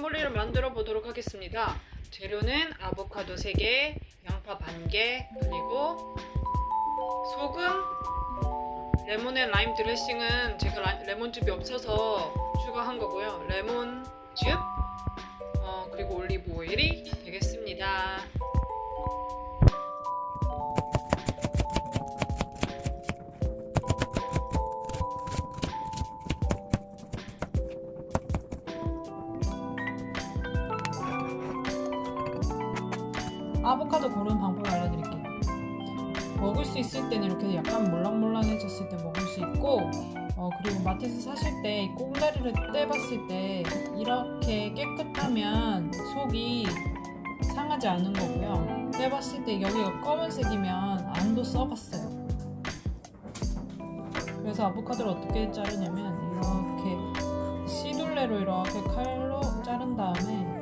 과카몰리를 만들어 보도록 하겠습니다. 재료는 아보카도 3개, 양파 반개, 그리고 소금, 레몬 앤 라임 드레싱은 제가 라- 레몬즙이 없어서 추가한 거고요. 레몬즙, 어, 그리고 올리브 오일이 아보카도 고르는 방법을 알려드릴게요. 먹을 수 있을 때는 이렇게 약간 몰랑몰랑해졌을 때 먹을 수 있고, 어, 그리고 마트에서 사실 때이 꽁다리를 떼봤을 때 이렇게 깨끗하면 속이 상하지 않은 거고요. 떼봤을 때 여기가 검은색이면 안도 썩었어요. 그래서 아보카도를 어떻게 자르냐면 이렇게 씨둘레로 이렇게 칼로 자른 다음에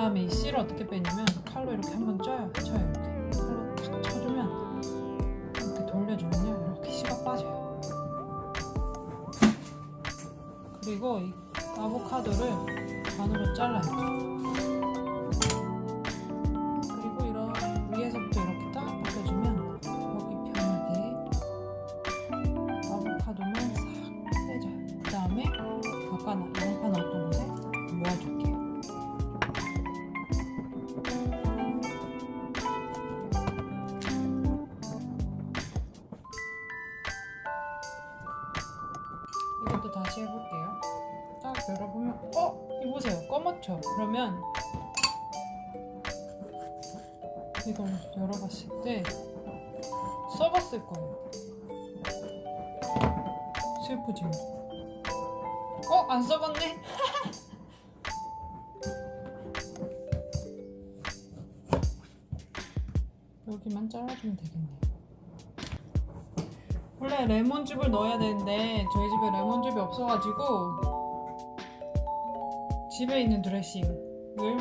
다음에 이 씨를 어떻게 빼냐면 칼로 이렇게 한번 쪄요. 쳐요 이렇게. 칼로 탁 쳐주면 이렇게 돌려주면요 이렇게 씨가 빠져요. 그리고 이 아보카도를 반으로 잘라요. 그리고 이런 위에서부터 이렇게 딱 벗겨주면 먹기 편하게 아보카도만 싹 빼줘요. 그 다음에 아까 나- 양파 넣었던 곳에 이것도 다시 해볼게요. 딱 열어보면 어? 이 보세요. 검었죠? 그러면 이걸 열어봤을 때 썩었을 거예요. 슬프지만. 어? 안 썩었네? 여기만 잘라주면 되겠네. 원래 레몬즙을 넣어야 되는데 저희 집에 레몬즙이 없어가지고 집에 있는 드레싱을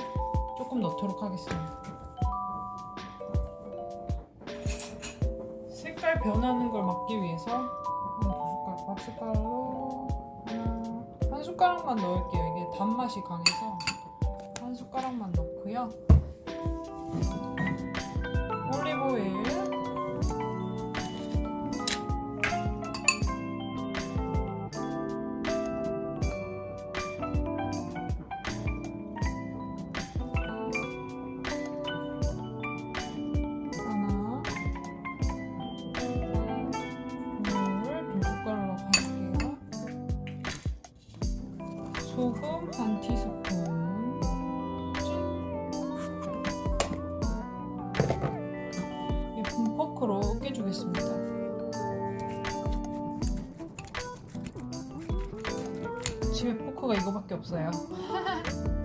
조금 넣도록 하겠습니다. 색깔 변하는 걸 막기 위해서 한두 숟가락, 밥 숟가락으로 하나, 한 숟가락만 넣을게요. 이게 단맛이 강해서 한 숟가락만 넣고요. 올리브 오일. 소금 한 티스푼. 예쁜 포크로 깨주겠습니다. 집에 포크가 이거밖에 없어요.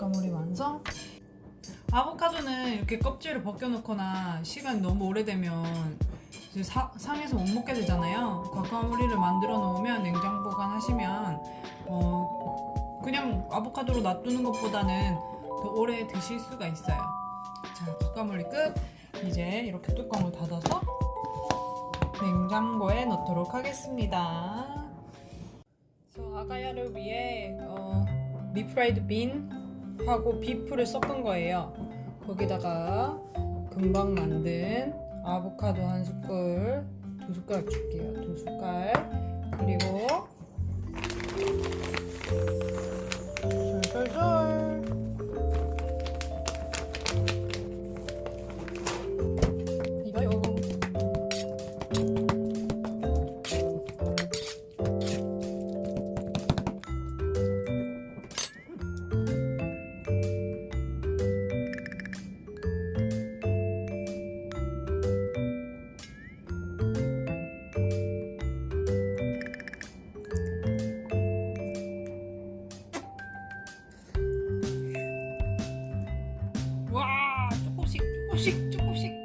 가까물이 완성? 아보카도는 이렇게 껍질을 벗겨놓거나 시간이 너무 오래되면 이제 사- 상해서 못 먹게 되잖아요. 과카몰리를 만들어 놓으면 냉장 보관하시면 어, 그냥 아보카도로 놔두는 것보다는 더 오래 드실 수가 있어요. 자, 과카몰리 끝. 이제 이렇게 뚜껑을 닫아서 냉장고에 넣도록 하겠습니다. 그래서 아가야를 위해 어, 리프라이드 빈 하고 비프를 섞은 거예요. 거기다가 금방 만든 아보카도 한 숟갈, 두 숟가락 줄게요. 두 숟갈. 그리고 조금씩 조금씩.